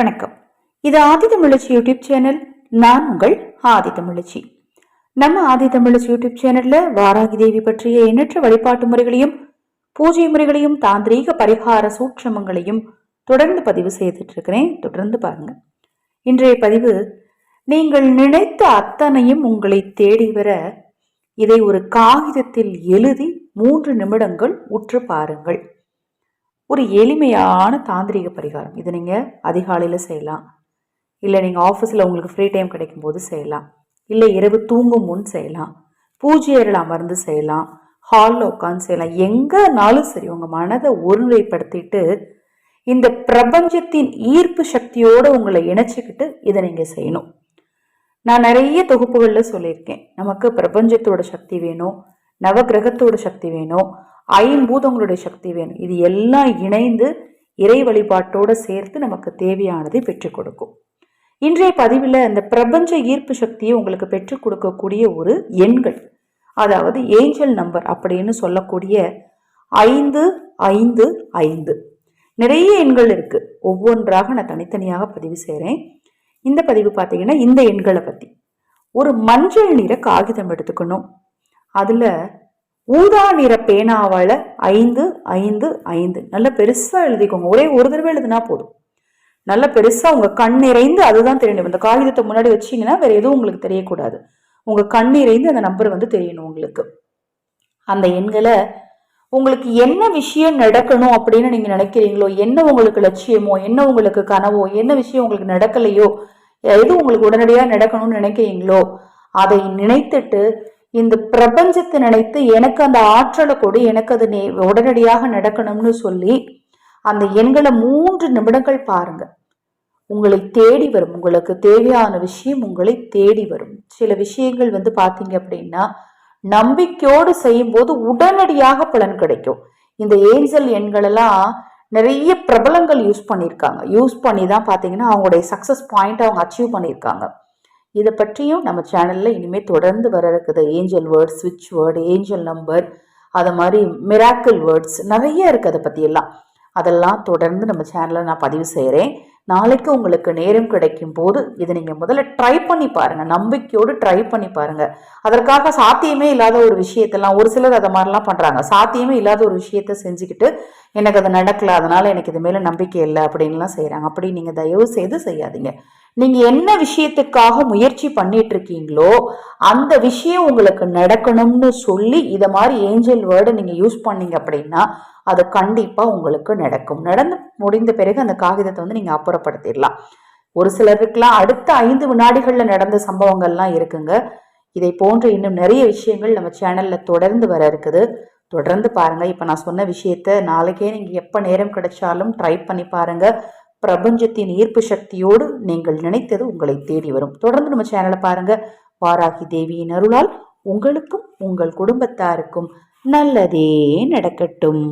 வணக்கம். இது ஆதி தமிழச்சி YouTube channel. நான் உங்கள் ஆதி தமிழச்சி. நம்ம ஆதி தமிழச்சி யூடியூப் சேனல்ல வாராகி தேவி பற்றிய எண்ணற்ற வழிபாட்டு முறைகளையும் பூஜை முறைகளையும் தாந்திரீக பரிகார சூட்சமங்களையும் தொடர்ந்து பதிவு செய்துட்டு இருக்கிறேன் தொடர்ந்து பாருங்க. இன்றைய பதிவு நீங்கள் நினைத்த அத்தனையும் உங்களை தேடி வர இதை ஒரு காகிதத்தில் எழுதி மூன்று நிமிடங்கள் உற்று பாருங்கள். ஒரு எளிமையான தாந்திரிக பரிகாரம். இதை நீங்கள் அதிகாலையில் செய்யலாம். இல்லை நீங்கள் ஆஃபீஸில் உங்களுக்கு ஃப்ரீ டைம் கிடைக்கும் போது செய்யலாம். இல்லை இரவு தூங்கும் முன் செய்யலாம். பூஜை அறையில் அமர்ந்து செய்யலாம். ஹாலில் உட்காந்து செய்யலாம். எங்கேனாலும் சரி உங்கள் மனதை ஒருநிலைப்படுத்திட்டு இந்த பிரபஞ்சத்தின் ஈர்ப்பு சக்தியோடு உங்களை இணைச்சிக்கிட்டு இதை நீங்கள் செய்யணும். நான் நிறைய தொகுப்புகளில் சொல்லியிருக்கேன். நமக்கு பிரபஞ்சத்தோட சக்தி வேணும். நவகிரகத்தோட சக்தி வேணும். ஐம்பூதங்களுடைய சக்தி வேணும். இது எல்லாம் இணைந்து இறை வழிபாட்டோடு சேர்த்து நமக்கு தேவையானதை பெற்றுக் கொடுக்கும். இன்றைய பதிவில் இந்த பிரபஞ்ச ஈர்ப்பு சக்தியை உங்களுக்கு பெற்றுக் கொடுக்கக்கூடிய ஒரு எண்கள் அதாவது ஏஞ்சல் நம்பர் அப்படின்னு சொல்லக்கூடிய ஐந்து ஐந்து ஐந்து. நிறைய எண்கள் இருக்குது ஒவ்வொன்றாக நான் தனித்தனியாக பதிவு செய்கிறேன் இந்த பதிவு பார்த்தீங்கன்னா இந்த எண்களை பற்றி ஒரு மஞ்சள் நிற காகிதம் எடுத்துக்கணும். அதில் ஊதா நிற பேனாவால் ஐந்து ஐந்து ஐந்து. நல்ல பெருசாக எழுதிக்கோங்க. ஒரே ஒரு தடவை எழுதுனா போதும். நல்ல பெருசாக உங்கள் கண் நிறைந்து அதுதான் தெரியணும். இந்த காகிதத்தை முன்னாடி வச்சிங்கன்னா வேறு எதுவும் உங்களுக்கு தெரியக்கூடாது. உங்கள் கண் நிறைந்து அந்த நம்பர் வந்து தெரியணும் உங்களுக்கு. அந்த எண்களை உங்களுக்கு என்ன விஷயம் நடக்கணும் அப்படின்னு நீங்கள் நினைக்கிறீங்களோ என்ன உங்களுக்கு லட்சியமோ என்ன உங்களுக்கு கனவோ என்ன விஷயம் உங்களுக்கு நடக்கலையோ எது உங்களுக்கு உடனடியாக நடக்கணும்னு நினைக்கிறீங்களோ அதை நினைத்துட்டு இந்த பிரபஞ்சத்தை நினைத்து எனக்கு அந்த ஆற்றலை கொடு எனக்கு அது நே உடனடியாக நடக்கணும்னு சொல்லி அந்த எண்களை மூன்று நிமிடங்கள் பாருங்க. உங்களை தேடி வரும். உங்களுக்கு தேவையான விஷயம் உங்களை தேடி வரும். சில விஷயங்கள் வந்து பார்த்தீங்க அப்படின்னா நம்பிக்கையோடு செய்யும்போது உடனடியாக பலன் கிடைக்கும். இந்த ஏஞ்சல் எண்களெல்லாம் நிறைய பிரபலங்கள் யூஸ் பண்ணியிருக்காங்க. யூஸ் பண்ணி தான் பார்த்தீங்கன்னா அவங்களுடைய சக்ஸஸ் பாயிண்ட் அவங்க அச்சீவ் பண்ணியிருக்காங்க. இதை பற்றியும் நம்ம சேனலில் இனிமேல் தொடர்ந்து வர இருக்குது. ஏஞ்சல் வேர்ட் ஸ்விட்ச் வேர்டு ஏஞ்சல் நம்பர் அதை மாதிரி மிராக்கிள் வேர்ட்ஸ் நிறைய இருக்குது அதை பற்றியெல்லாம் அதெல்லாம் தொடர்ந்து நம்ம சேனலில் நான் பதிவு செய்கிறேன் நாளைக்கு உங்களுக்கு நேரம் கிடைக்கும் போது இதை நீங்கள் முதல்ல ட்ரை பண்ணி பாருங்கள் நம்பிக்கையோடு ட்ரை பண்ணி பாருங்கள் அதற்காக சாத்தியமே இல்லாத ஒரு விஷயத்தெல்லாம் ஒரு சிலர் அதை மாதிரிலாம் பண்ணுறாங்க சாத்தியமே இல்லாத ஒரு விஷயத்த செஞ்சுக்கிட்டு எனக்கு அது நடக்கல அதனால் எனக்கு இது மேலே நம்பிக்கை இல்லை அப்படின்லாம் செய்கிறாங்க அப்படி நீங்கள் தயவு செய்து செய்யாதீங்க. நீங்கள் என்ன விஷயத்துக்காக முயற்சி பண்ணிட்டு இருக்கீங்களோ அந்த விஷயம் உங்களுக்கு நடக்கணும்னு சொல்லி இதை மாதிரி ஏஞ்சல் வேர்டை நீங்கள் யூஸ் பண்ணீங்க அப்படின்னா அது கண்டிப்பாக உங்களுக்கு நடக்கும். நடந்து முடிந்த பிறகு அந்த காகிதத்தை வந்து நீங்கள் அப்புறம் அப்புறப்படுத்திடலாம் ஒரு சிலருக்குலாம் அடுத்த ஐந்து வினாடிகளில் நடந்த சம்பவங்கள்லாம் இருக்குங்க. இதை போன்ற இன்னும் நிறைய விஷயங்கள் நம்ம சேனலில் தொடர்ந்து வர இருக்குது. தொடர்ந்து பாருங்க. இப்போ நான் சொன்ன விஷயத்த நாளைக்கே நீங்கள் எப்போ நேரம் கிடைச்சாலும் ட்ரை பண்ணி பாருங்க. பிரபஞ்சத்தின் ஈர்ப்பு சக்தியோடு நீங்கள் நினைத்தது உங்களை தேடி வரும். தொடர்ந்து நம்ம சேனலை பாருங்க. வாராகி தேவியின் அருளால் உங்களுக்கும் உங்கள் குடும்பத்தாருக்கும் நல்லதே நடக்கட்டும்.